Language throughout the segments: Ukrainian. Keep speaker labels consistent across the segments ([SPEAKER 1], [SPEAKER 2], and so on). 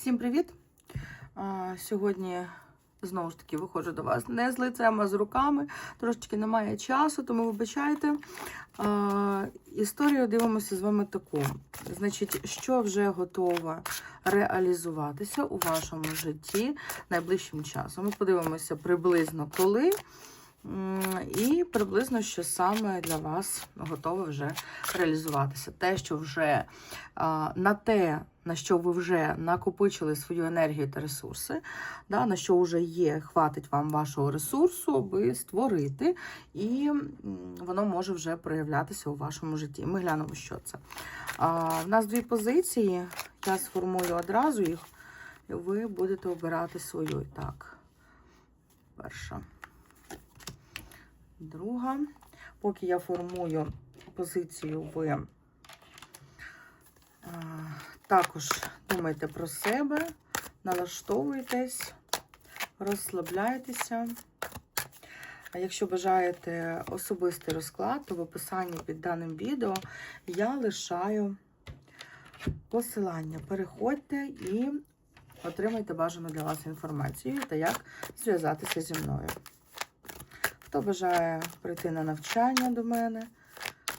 [SPEAKER 1] Всім привіт! Сьогодні знову ж таки виходжу до вас не з лицем, а з руками. Трошечки немає часу, тому вибачайте. Історію дивимося з вами таку. Значить, що вже готове реалізуватися у вашому житті найближчим часом. Ми подивимося приблизно коли. І приблизно, що саме для вас готове вже реалізуватися. Те, що вже на те, на що ви вже накопичили свою енергію та ресурси, да, на що вже є, хватить вам вашого ресурсу, аби створити, і воно може вже проявлятися у вашому житті. Ми глянемо, що це. В нас дві позиції. Я сформую одразу їх, і ви будете обирати свою. Так, перша. Друга. Поки я формую позицію, ви а, також думайте про себе, налаштовуйтесь, розслабляйтеся. А якщо бажаєте особистий розклад, то в описанні під даним відео я лишаю посилання. Переходьте і отримайте бажану для вас інформацію та як зв'язатися зі мною. Хто бажає прийти на навчання до мене,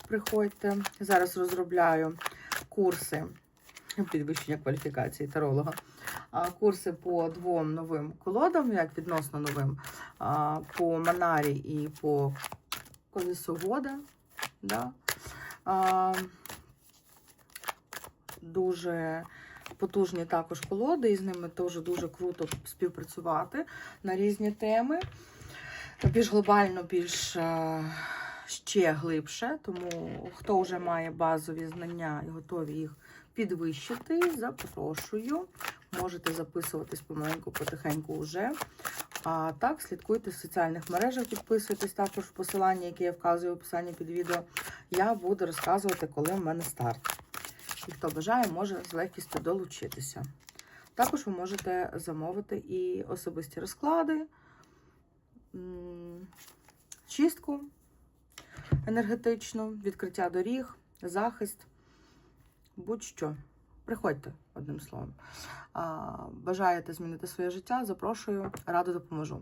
[SPEAKER 1] приходьте. Зараз розробляю курси підвищення кваліфікації таролога. Курси по двом новим колодам, як відносно новим, по Манарі і по Колесу. Да? Дуже потужні також колоди, і з ними теж дуже круто співпрацювати на різні теми. Більш глобально, більш е, ще глибше, тому хто вже має базові знання і готові їх підвищити, запрошую. Можете записуватись помаленьку, потихеньку вже. А так, слідкуйте в соціальних мережах, підписуйтесь також в посиланні, яке я вказую в описанні під відео. Я буду розказувати, коли в мене старт. І хто бажає, може з легкістю долучитися. Також ви можете замовити і особисті розклади, чистку енергетичну, відкриття доріг, захист, будь-що. Приходьте, одним словом. Бажаєте змінити своє життя, запрошую, радо допоможу.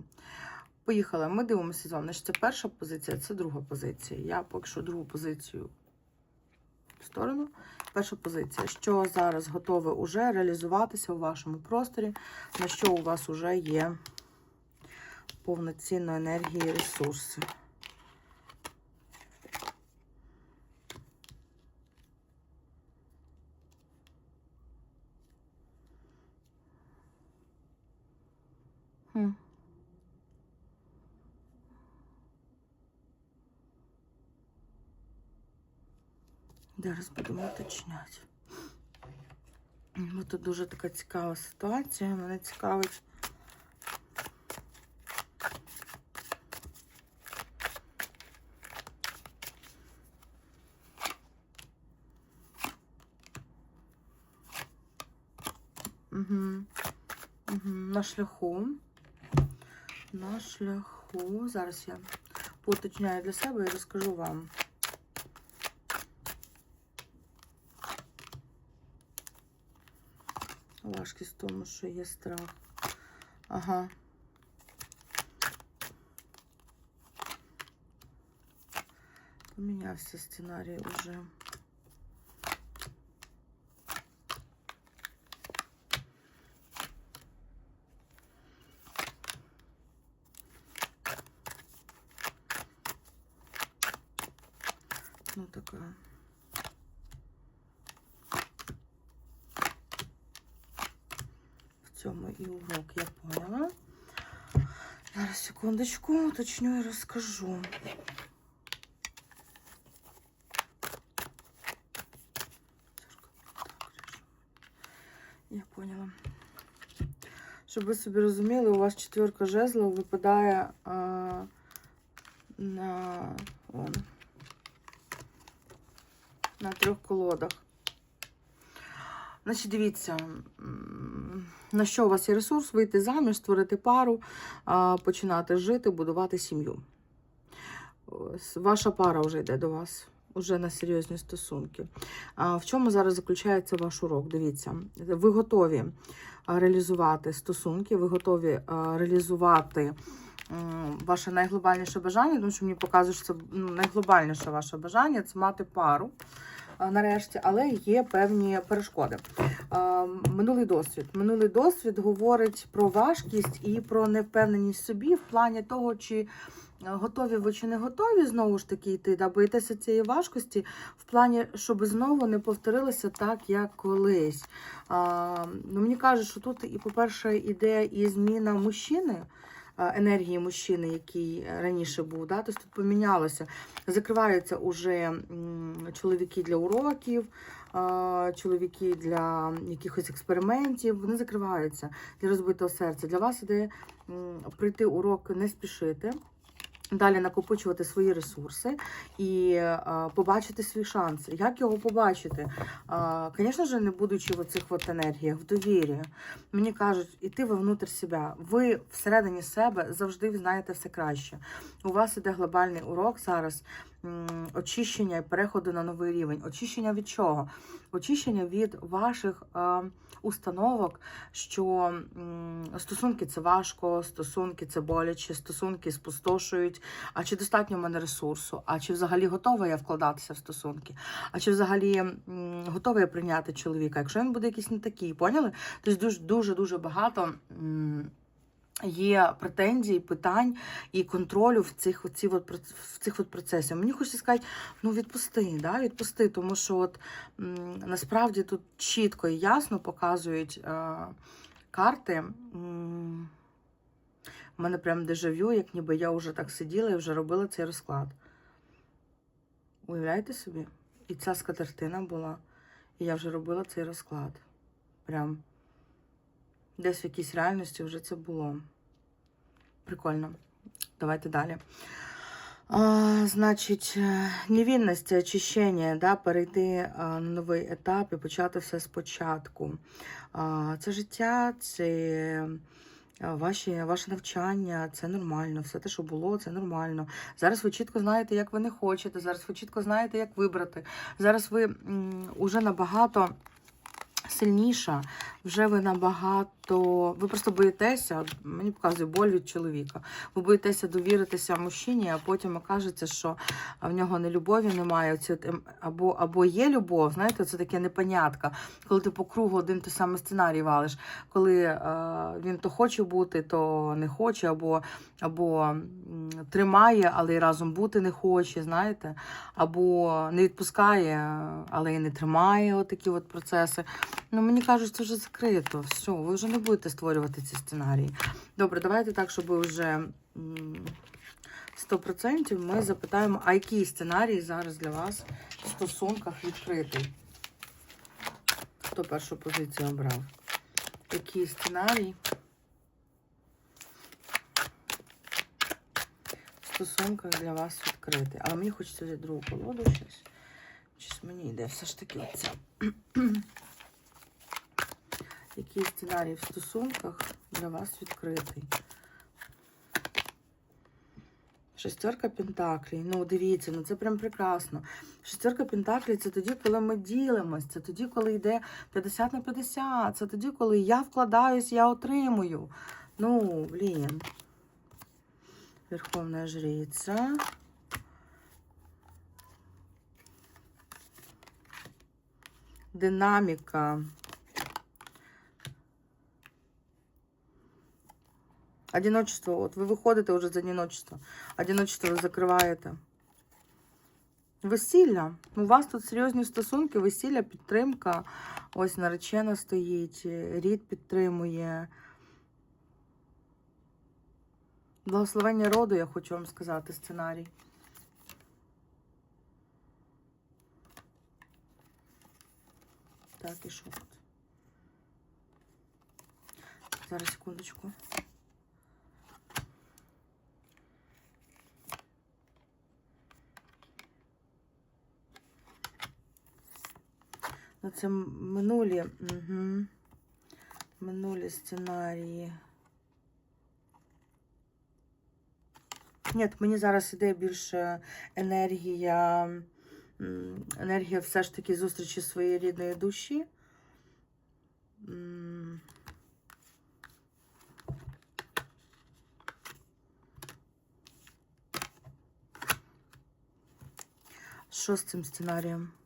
[SPEAKER 1] Поїхали. Ми дивимося з вами. Це перша позиція, це друга позиція. Я поки що другу позицію в сторону. Перша позиція, що зараз готове уже реалізуватися у вашому просторі, на що у вас вже є повноцінної енергії і ресурси. Зараз будемо уточняти. Бо Тут дуже така цікава ситуація. Мене цікавить. шляху. На шляху. Зараз я поуточняю для себе і розкажу вам. Важкість в тому, що є страх. Ага. Помінявся сценарій уже. цьому і урок я поняла. Зараз секундочку, уточню і розкажу. Я поняла. Щоб ви собі розуміли, у вас четверка жезлов випадає а, на, вон, на трьох колодах. Значить, дивіться, на що у вас є ресурс, вийти заміж, створити пару, починати жити, будувати сім'ю. Ваша пара вже йде до вас, вже на серйозні стосунки. В чому зараз заключається ваш урок? Дивіться, ви готові реалізувати стосунки, ви готові реалізувати ваше найглобальніше бажання, тому що мені показує, що це ну, найглобальніше ваше бажання це мати пару. А, Нарешті, але є певні перешкоди. Минулий досвід. Минулий досвід говорить про важкість і про невпевненість собі в плані того, чи е, готові ви чи не готові знову ж таки йти, да, боїтеся цієї важкості, в плані, щоб знову не повторилося так, як колись. Ну, мені кажуть, що тут, і, по-перше, іде і зміна мужчини. А, Енергії мужчини, який раніше був, да? тобто тут помінялося. Закриваються уже чоловіки для уроків, чоловіки для якихось експериментів. Вони закриваються для розбитого серця. Для вас іде прийти урок, не спішити. Далі накопичувати свої ресурси і а, побачити свій шанс. Як його побачити? Звісно ж, не будучи в цих от енергіях, в довірі. Мені кажуть, іти вовнутрь себе. Ви всередині себе завжди знаєте все краще. У вас іде глобальний урок зараз. Очищення і переходу на новий рівень. Очищення від чого? Очищення від ваших е, установок, що стосунки це важко, стосунки це боляче, стосунки спустошують. А чи достатньо в мене ресурсу? А чи взагалі готова я вкладатися в стосунки? А чи взагалі готова я прийняти чоловіка? Якщо він буде якийсь не такий, поняли? Тобто дуже дуже дуже багато. Є претензій, питань і контролю в цих, оці от, в цих от процесах. Мені хочеться сказати, ну відпусти, да, відпусти, тому що от, насправді тут чітко і ясно показують е, карти. У мене прям дежавю, як ніби я вже так сиділа і вже робила цей розклад. Уявляєте собі? І ця скатертина була, і я вже робила цей розклад. Прям десь в якійсь реальності вже це було. Прикольно. Давайте далі. А, значить, е, невинність, це очищення, да, перейти а, на новий етап і почати все спочатку. А, це життя, це ваші, ваше навчання, це нормально. Все те, що було, це нормально. Зараз ви чітко знаєте, як ви не хочете. Зараз ви чітко знаєте, як вибрати. Зараз ви м, уже набагато сильніша, вже ви набагато. Ви просто боїтеся, мені показує боль від чоловіка. Ви боїтеся довіритися мужчині, а потім окажеться, що в нього не любові немає. Оці ем- або, або є любов, знаєте, це таке непонятка, коли ти по кругу один той самий сценарій валиш, коли е, він то хоче бути, то не хоче, або, або тримає, але й разом бути не хоче, знаєте, або не відпускає, але і не тримає отакі от процеси. Ну, мені кажуть, це вже закрито. Все, ви вже не будете створювати ці сценарії. Добре, давайте так, щоб вже 100% ми запитаємо, а який сценарій зараз для вас в стосунках відкритий? Хто першу позицію обрав? Який сценарій стосунках для вас відкритий? Але мені хочеться взяти другу колоду щось. Щось мені йде все ж таки оця. Який сценарій в стосунках для вас відкритий? Шестерка Пентаклей. Ну, дивіться, ну це прям прекрасно. Шестерка Пентаклей це тоді, коли ми ділимось, це тоді, коли йде 50 на 50, це тоді, коли я вкладаюсь, я отримую. Ну, блін. Верховна жриця. Динаміка. Одиночество. От ви виходите вже з одиночества. Одиночество ви закриваєте. Весілля. У вас тут серйозні стосунки, весілля, підтримка. Ось наречена стоїть, рід підтримує. Благословення роду, я хочу вам сказати, сценарій. Так, і що тут? Зараз секундочку. Ну, Оце минулі угу, минулі сценарії. Ні, мені зараз іде більше енергія, енергія все ж таки зустрічі своєї рідної душі. Що з цим сценарієм?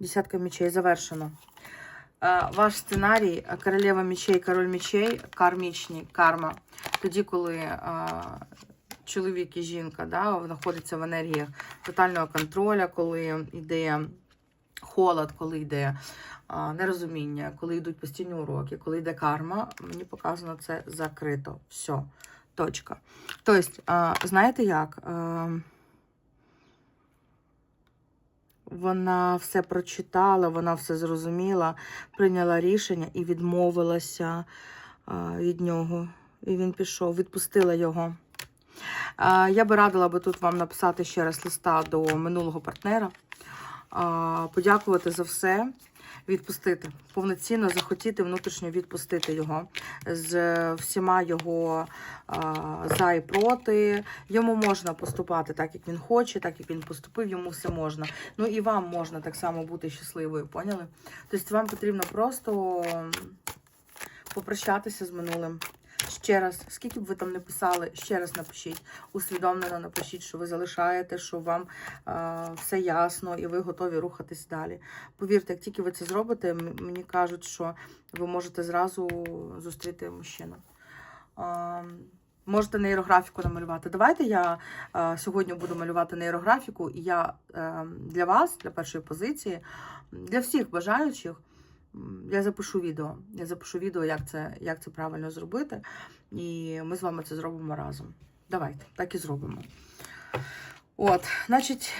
[SPEAKER 1] Десятка мечей завершено. Е, Ваш сценарій е, королева мечей, король мечей, кармічні, карма. Тоді, коли е, чоловік і жінка да, знаходяться в енергіях тотального контролю, коли йде холод, коли йде а, нерозуміння, коли йдуть постійні уроки, коли йде карма, мені показано це закрито. Все. Точка. Тобто, знаєте як? Вона все прочитала, вона все зрозуміла, прийняла рішення і відмовилася від нього. І він пішов, відпустила його. Я би радила би тут вам написати ще раз листа до минулого партнера, подякувати за все, відпустити, повноцінно захотіти внутрішньо відпустити його з всіма його за і проти. Йому можна поступати так, як він хоче, так як він поступив, йому все можна. Ну і вам можна так само бути щасливою, поняли? Тобто вам потрібно просто попрощатися з минулим. Ще раз, скільки б ви там не писали, ще раз напишіть, усвідомлено напишіть, що ви залишаєте, що вам е, все ясно і ви готові рухатись далі. Повірте, як тільки ви це зробите, мені кажуть, що ви можете зразу зустріти мужчину. Е, можете нейрографіку намалювати. Давайте я е, сьогодні буду малювати нейрографіку, і я е, для вас, для першої позиції, для всіх бажаючих. Я запишу відео. Я запишу відео, як це, як це правильно зробити. І ми з вами це зробимо разом. Давайте, так і зробимо. От, значить,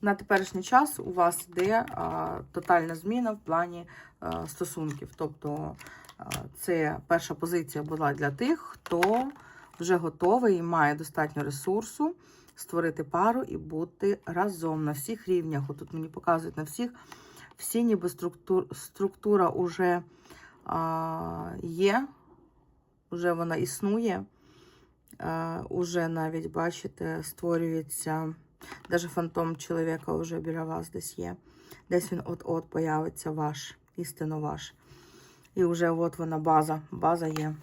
[SPEAKER 1] на теперішній час у вас йде а, тотальна зміна в плані а, стосунків. Тобто, а, це перша позиція була для тих, хто вже готовий і має достатньо ресурсу створити пару і бути разом на всіх рівнях. Отут мені показують на всіх всі ніби структур, структура вже а, є, вже вона існує. А, уже навіть, бачите, створюється, навіть фантом чоловіка вже біля вас десь є. Десь він от-от появиться ваш, істинно ваш. І вже от вона база, база є.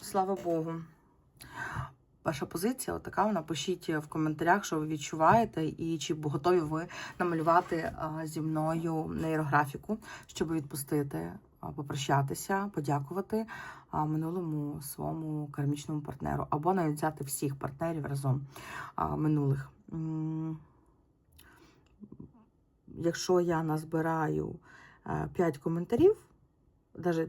[SPEAKER 1] Слава Богу. Ваша позиція отака. Напишіть в коментарях, що ви відчуваєте, і чи готові ви намалювати зі мною нейрографіку, щоб відпустити, попрощатися, подякувати минулому своєму кармічному партнеру, або навіть взяти всіх партнерів разом минулих. Якщо я назбираю 5 коментарів,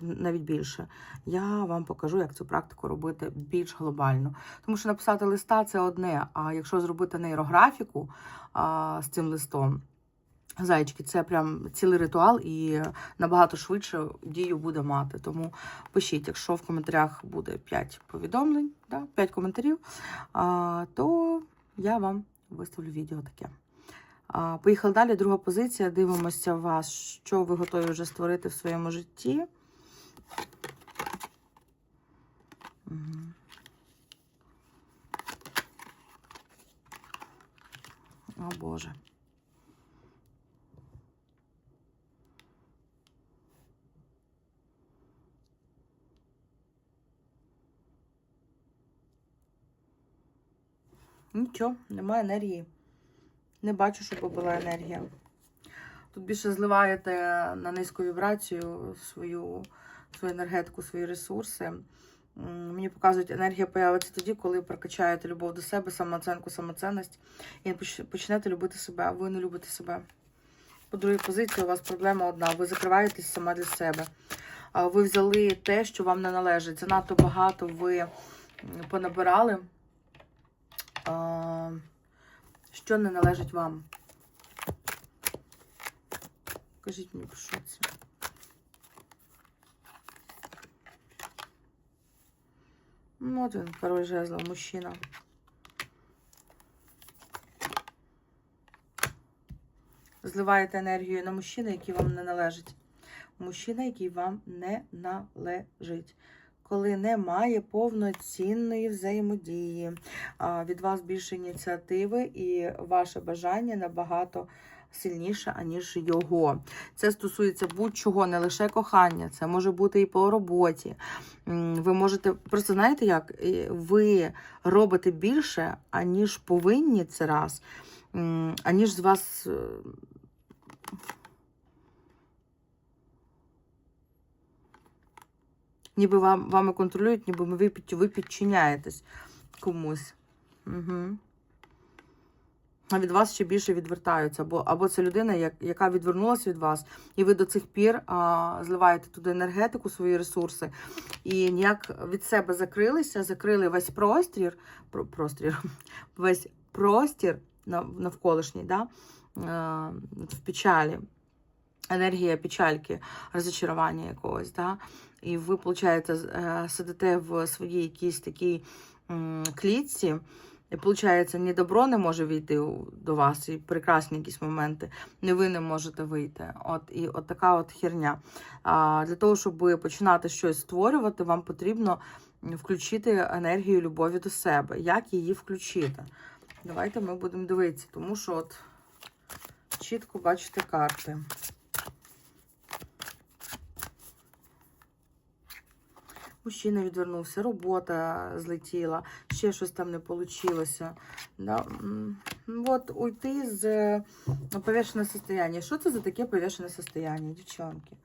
[SPEAKER 1] навіть більше, я вам покажу, як цю практику робити більш глобально. Тому що написати листа це одне. А якщо зробити нейрографіку а, з цим листом, зайчики, це прям цілий ритуал і набагато швидше дію буде мати. Тому пишіть, якщо в коментарях буде 5 повідомлень, да, 5 коментарів, а, то я вам виставлю відео таке. Поїхали далі. Друга позиція. Дивимося вас, що ви готові вже створити в своєму житті. О Боже. Нічого, немає енергії. Не бачу, щоб була енергія. Тут більше зливаєте на низьку вібрацію свою, свою енергетику, свої ресурси. Мені показують, енергія появиться тоді, коли прокачаєте любов до себе, самооценку, самоцінність, і почнете любити себе, а ви не любите себе. По другій позиції у вас проблема одна. Ви закриваєтесь сама для себе. Ви взяли те, що вам не належить. Занадто багато ви понабирали, що не належить вам. Кажіть мені, про що це? Ну, от він, король жезлов, мужчина. Зливаєте енергію на мужчину, який вам не належить. Мужчина, який вам не належить. Коли немає повноцінної взаємодії, від вас більше ініціативи, і ваше бажання набагато сильніше, аніж його. Це стосується будь-чого, не лише кохання, це може бути і по роботі. Ви можете, просто знаєте як, ви робите більше, аніж повинні це раз, аніж з вас. е, Ніби вам, вами контролюють, ніби ви, ви підчиняєтесь комусь. Угу. Від вас ще більше відвертаються. Або, або це людина, яка відвернулася від вас, і ви до цих пір а, зливаєте туди енергетику, свої ресурси, і ніяк від себе закрилися, закрили весь простір, про, простір, весь простір навколишній, да? а, в печалі. Енергія печальки, розочарування якогось, да? і ви, виходить, сидите в своїй якійсь такій клітці, і, виходить, ні добро не може війти до вас, і прекрасні якісь моменти, не ви не можете вийти. От і от така от херня. А, для того, щоб починати щось створювати, вам потрібно включити енергію любові до себе. Як її включити? Давайте ми будемо дивитися, тому що от чітко бачите карти. Мужчина відвернувся, робота злетіла, ще щось там не вийшло. Да? От уйти з е, повішеного состояння. Що це за таке повішене состояние, дівчонки?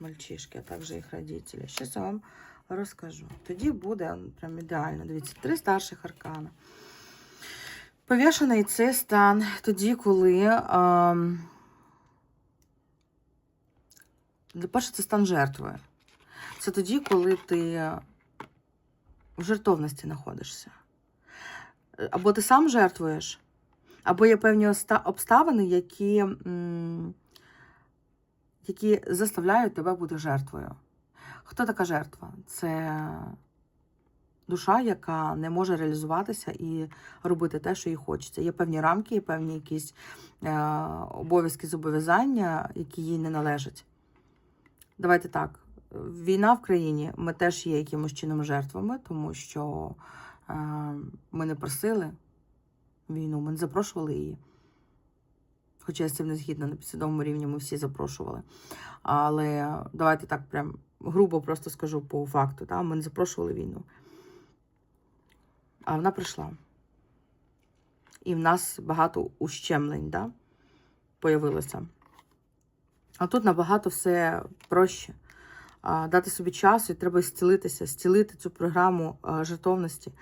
[SPEAKER 1] Мальчишки, а також їх родителі. Зараз я вам розкажу. Тоді буде прям ідеально. Дивіться, три старших аркана. Повішений це стан тоді, коли. ем, для перше, це стан жертви. Це тоді, коли ти в жертовності знаходишся. Або ти сам жертвуєш, або є певні обставини, які, які заставляють тебе бути жертвою. Хто така жертва? Це душа, яка не може реалізуватися і робити те, що їй хочеться. Є певні рамки, є певні якісь е, обов'язки, зобов'язання, які їй не належать. Давайте так. Війна в країні, ми теж є якимось чином жертвами, тому що е, ми не просили війну, ми не запрошували її. Хоча я з цим не згідна на підсвідомому рівні, ми всі запрошували. Але давайте так прям грубо просто скажу по факту. Та? Ми не запрошували війну. А вона прийшла. І в нас багато ущемлень да? появилося. А тут набагато все проще. Дати собі час, і треба зцілитися, зцілити цю програму жертовності.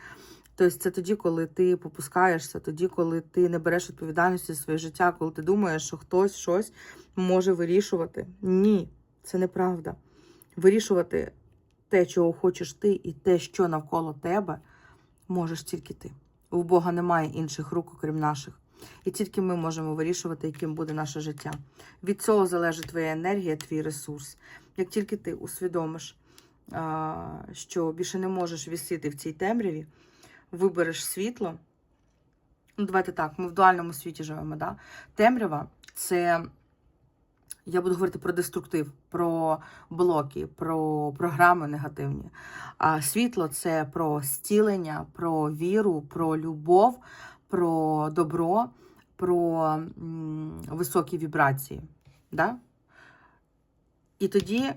[SPEAKER 1] Тобто це тоді, коли ти попускаєшся, тоді, коли ти не береш відповідальності за своє життя, коли ти думаєш, що хтось щось може вирішувати. Ні, це неправда. Вирішувати те, чого хочеш ти, і те, що навколо тебе, можеш тільки ти. У Бога немає інших рук, окрім наших. І тільки ми можемо вирішувати, яким буде наше життя. Від цього залежить твоя енергія, твій ресурс. Як тільки ти усвідомиш, що більше не можеш вісити в цій темряві, вибереш світло. Ну, давайте так, ми в дуальному світі живемо. Да? Темрява це. Я буду говорити про деструктив, про блоки, про програми негативні. А світло це про зцілення, про віру, про любов, про добро, про високі вібрації. Да? І тоді,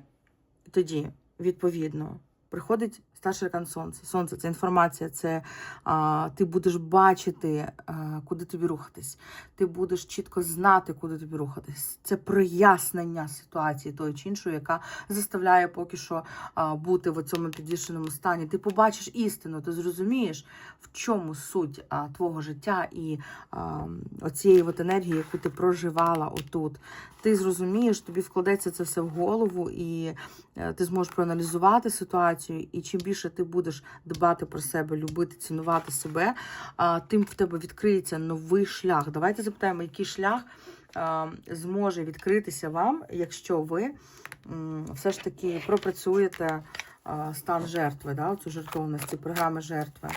[SPEAKER 1] тоді, відповідно, приходить старший аркан сонце. Сонце це інформація, це а, ти будеш бачити, а, куди тобі рухатись. Ти будеш чітко знати, куди тобі рухатись. Це прояснення ситуації тої чи іншої, яка заставляє поки що а, бути в цьому підвішеному стані. Ти побачиш істину, ти зрозумієш, в чому суть а, твого життя і а, оцієї от енергії, яку ти проживала отут. Ти зрозумієш, тобі вкладеться це все в голову, і е, ти зможеш проаналізувати ситуацію. І чим більше ти будеш дбати про себе, любити, цінувати себе, тим в тебе відкриється новий шлях. Давайте запитаємо, який шлях зможе відкритися вам, якщо ви все ж таки пропрацюєте стан жертви, да, цю жертовність, ці програми жертви.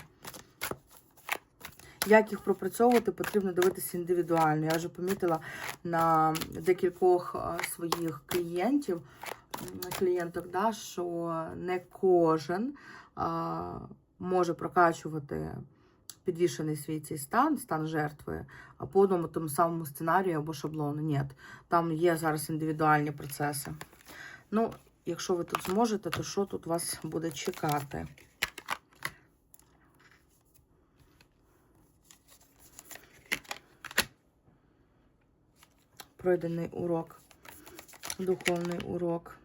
[SPEAKER 1] Як їх пропрацьовувати, потрібно дивитися індивідуально. Я вже помітила на декількох своїх клієнтів, клієнток, да, що не кожен а, може прокачувати підвішений свій цей стан, стан жертви, а по одному тому самому сценарію або шаблону. Ні, там є зараз індивідуальні процеси. Ну, якщо ви тут зможете, то що тут вас буде чекати? Пройдений урок, духовний урок.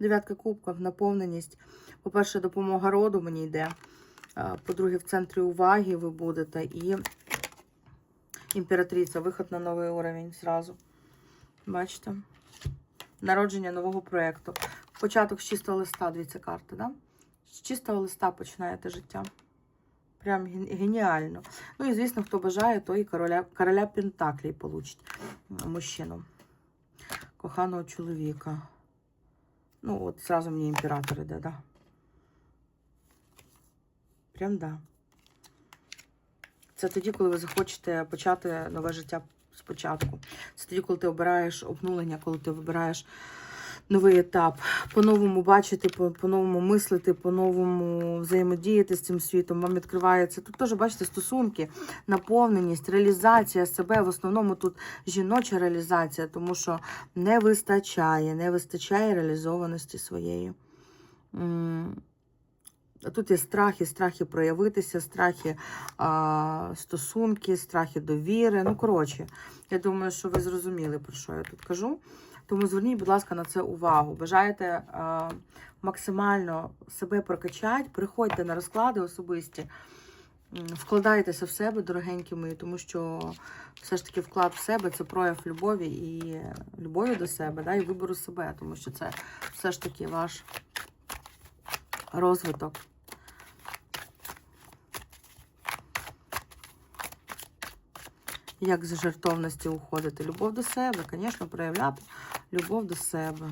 [SPEAKER 1] Дев'ятка кубків, наповненість. По-перше, допомога роду мені йде. По-друге, в центрі уваги ви будете. І імператриця, виход на новий уровень зразу. Бачите? Народження нового проєкту. Початок з чистого листа, дивіться карти, да? З чистого листа починаєте життя. Прям геніально. Ну і звісно, хто бажає, той і короля, короля Пентаклей получить мужчину. Коханого чоловіка. Ну, от зразу мені імператор іде, да. Прям да. Це тоді, коли ви захочете почати нове життя спочатку. Це тоді, коли ти обираєш обнулення, коли ти вибираєш новий етап, по-новому бачити, по- по-новому мислити, по-новому взаємодіяти з цим світом. Вам відкривається. Тут теж, бачите, стосунки, наповненість, реалізація себе. В основному тут жіноча реалізація, тому що не вистачає, не вистачає реалізованості своєї. А Тут є страхи, страхи проявитися, страхи а, стосунки, страхи довіри. Ну, коротше, я думаю, що ви зрозуміли, про що я тут кажу. Тому зверніть, будь ласка, на це увагу. Бажаєте а, максимально себе прокачати, приходьте на розклади особисті, вкладайтеся в себе, дорогенькі мої, тому що все ж таки вклад в себе це прояв любові і любові до себе, да, і вибору себе, тому що це все ж таки ваш розвиток. Як з жертовності уходити? Любов до себе, звісно, проявляти любов до себе.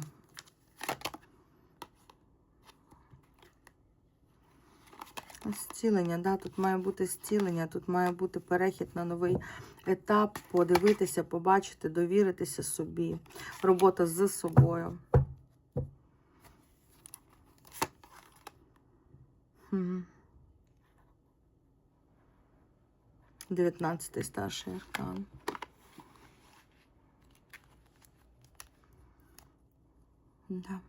[SPEAKER 1] Зцілення, да, тут має бути зцілення, тут має бути перехід на новий етап, подивитися, побачити, довіритися собі. Робота з собою. Мгм. 19 старший аркан. Да,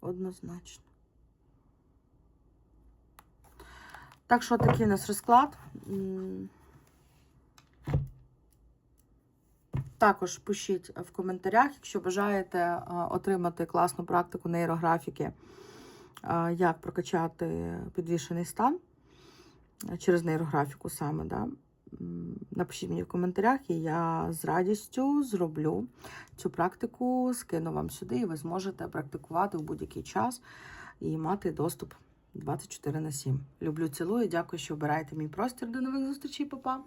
[SPEAKER 1] однозначно. Так що такий у нас розклад. Також пишіть в коментарях, якщо бажаєте отримати класну практику нейрографіки, як прокачати підвішений стан через нейрографіку саме. Да? Напишіть мені в коментарях, і я з радістю зроблю цю практику, скину вам сюди, і ви зможете практикувати в будь-який час і мати доступ 24 на 7. Люблю, цілую, дякую, що обираєте мій простір. До нових зустрічей, Па-па!